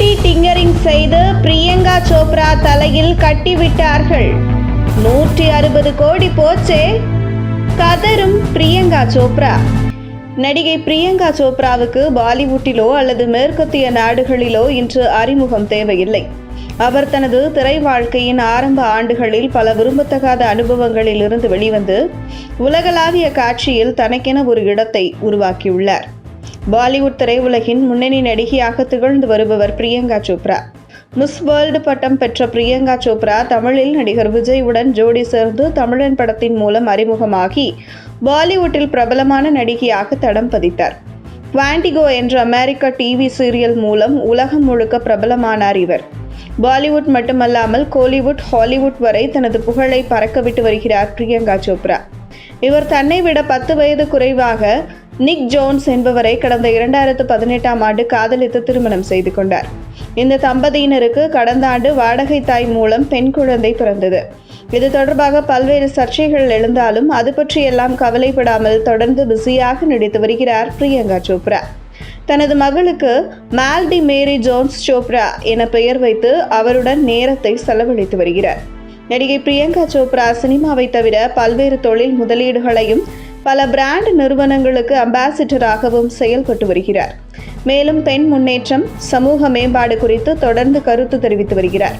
பட்டி டிங்கரிங் செய்து பிரியங்கா சோப்ரா தலையில் கட்டிவிட்டார்கள். நூற்றி அறுபது கோடி போச்சே. கதரும் பிரியங்கா சோப்ரா. நடிகை பிரியங்கா சோப்ராவுக்கு பாலிவுட்டிலோ அல்லது மேற்கத்திய நாடுகளிலோ இன்று அறிமுகம் தேவையில்லை. அவர் தனது திரை வாழ்க்கையின் ஆரம்ப ஆண்டுகளில் பல விரும்பத்தகாத அனுபவங்களில் இருந்து வெளிவந்து உலகளாவிய காட்சியில் தனக்கென ஒரு இடத்தை உருவாக்கியுள்ளார். பாலிவுட் திரையுலகின் முன்னணி நடிகையாக திகழ்ந்து வருபவர் பிரியங்கா சோப்ரா. மிஸ் வேர்ல்டு பட்டம் பெற்ற பிரியங்கா சோப்ரா தமிழில் நடிகர் விஜயுடன் ஜோடி சேர்ந்து தமிழன் படத்தின் மூலம் அறிமுகமாகி பாலிவுட்டில் பிரபலமான நடிகையாக தடம் பதித்தார். குவாண்டிகோ என்ற அமெரிக்க டிவி சீரியல் மூலம் உலகம் முழுக்க பிரபலமானார் இவர். பாலிவுட் மட்டுமல்லாமல் கோலிவுட் ஹாலிவுட் வரை தனது புகழை பறக்கவிட்டு வருகிறார் பிரியங்கா சோப்ரா. இவர் தன்னை விட பத்து வயது குறைவாக நிக் ஜோன்ஸ் என்பவரை கடந்த இரண்டாயிரத்து பதினெட்டாம் ஆண்டு காதலித்து திருமணம் செய்து கொண்டார். இந்த தம்பதியினருக்கு கடந்த ஆண்டு வாடகை தாய் மூலம் பெண் குழந்தை பிறந்தது. இது தொடர்பாக பல்வேறு சர்ச்சைகள் எழுந்தாலும் அது பற்றியெல்லாம் கவலைப்படாமல் தொடர்ந்து பிஸியாக நடித்து வருகிறார் பிரியங்கா சோப்ரா. தனது மகளுக்கு மால்டி மேரி ஜோன்ஸ் சோப்ரா என பெயர் வைத்து அவருடன் நேரத்தை செலவழித்து வருகிறார். நடிகை பிரியங்கா சோப்ரா சினிமாவை தவிர பல்வேறு தொழில் முதலீடுகளையும் பல பிராண்ட் நிறுவனங்களுக்கு அம்பாசிடராகவும் செயல்பட்டு வருகிறார். மேலும் பெண் முன்னேற்றம் சமூக மேம்பாடு குறித்து தொடர்ந்து கருத்து தெரிவித்து வருகிறார்.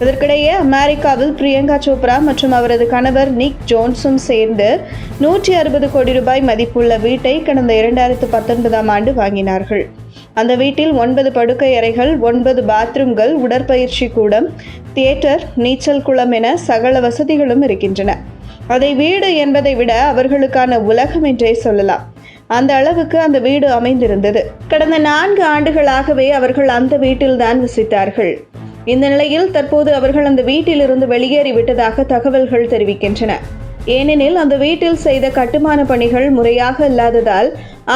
இதற்கிடையே அமெரிக்காவில் பிரியங்கா சோப்ரா மற்றும் அவரது கணவர் நிக் ஜோன்ஸும் சேர்ந்து நூற்றி அறுபது கோடி ரூபாய் மதிப்புள்ள வீட்டை கடந்த இரண்டாயிரத்து பத்தொன்பதாம் ஆண்டு வாங்கினார்கள். அந்த வீட்டில் ஒன்பது படுக்கை அறைகள் ஒன்பது பாத்ரூம்கள் உடற்பயிற்சி கூடம் தியேட்டர் நீச்சல் குளம் என சகல வசதிகளும் இருக்கின்றன. அதை வீடு என்பதை விட அவர்களுக்கான உலகம் என்றே சொல்லலாம். அந்த அளவுக்கு அந்த வீடு அமைந்திருந்தது. கடந்த நான்கு ஆண்டுகளாகவே அவர்கள் அந்த வீட்டில்தான் வசித்தார்கள். இந்த நிலையில் தற்போது அவர்கள் அந்த வீட்டிலிருந்து வெளியேறிவிட்டதாக தகவல்கள் தெரிவிக்கின்றன. ஏனெனில் அந்த வீட்டில் செய்த கட்டுமான பணிகள் முறையாக இல்லாததால்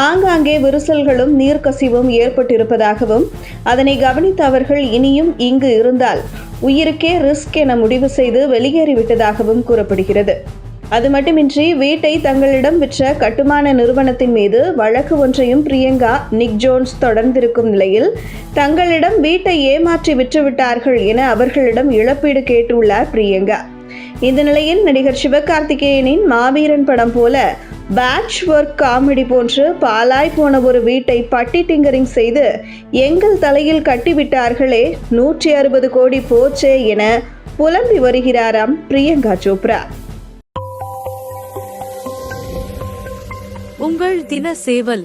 ஆங்காங்கே விரிசல்களும் நீர்க்கசிவும் ஏற்பட்டிருப்பதாகவும் அதனை கவனித்த அவர்கள் இனியும் இங்கு இருந்தால் உயிருக்கே ரிஸ்க் என முடிவு செய்து வெளியேறிவிட்டதாகவும் கூறப்படுகிறது. அது மட்டுமின்றி வீட்டை தங்களிடம் விற்ற கட்டுமான நிறுவனத்தின் மீது வழக்கு ஒன்றையும் பிரியங்கா நிக் ஜோன்ஸ் தொடர்ந்திருக்கும் நிலையில் தங்களிடம் வீட்டை ஏமாற்றி விற்றுவிட்டார்கள் என அவர்களிடம் இழப்பீடு கேட்டுள்ளார் பிரியங்கா. இந்த நிலையில் நடிகர் சிவகார்த்திகேயனின் மாவீரன் படம் போல பேட்ச் ஒர்க் காமெடி போன்று பாலாய் போன ஒரு வீட்டை பட்டி டிங்கரிங் செய்து எங்கள் தலையில் கட்டிவிட்டார்களே நூற்றி அறுபது கோடி போச்சே என புலம்பி வருகிறாராம் பிரியங்கா சோப்ரா. உங்கள் தின சேவல்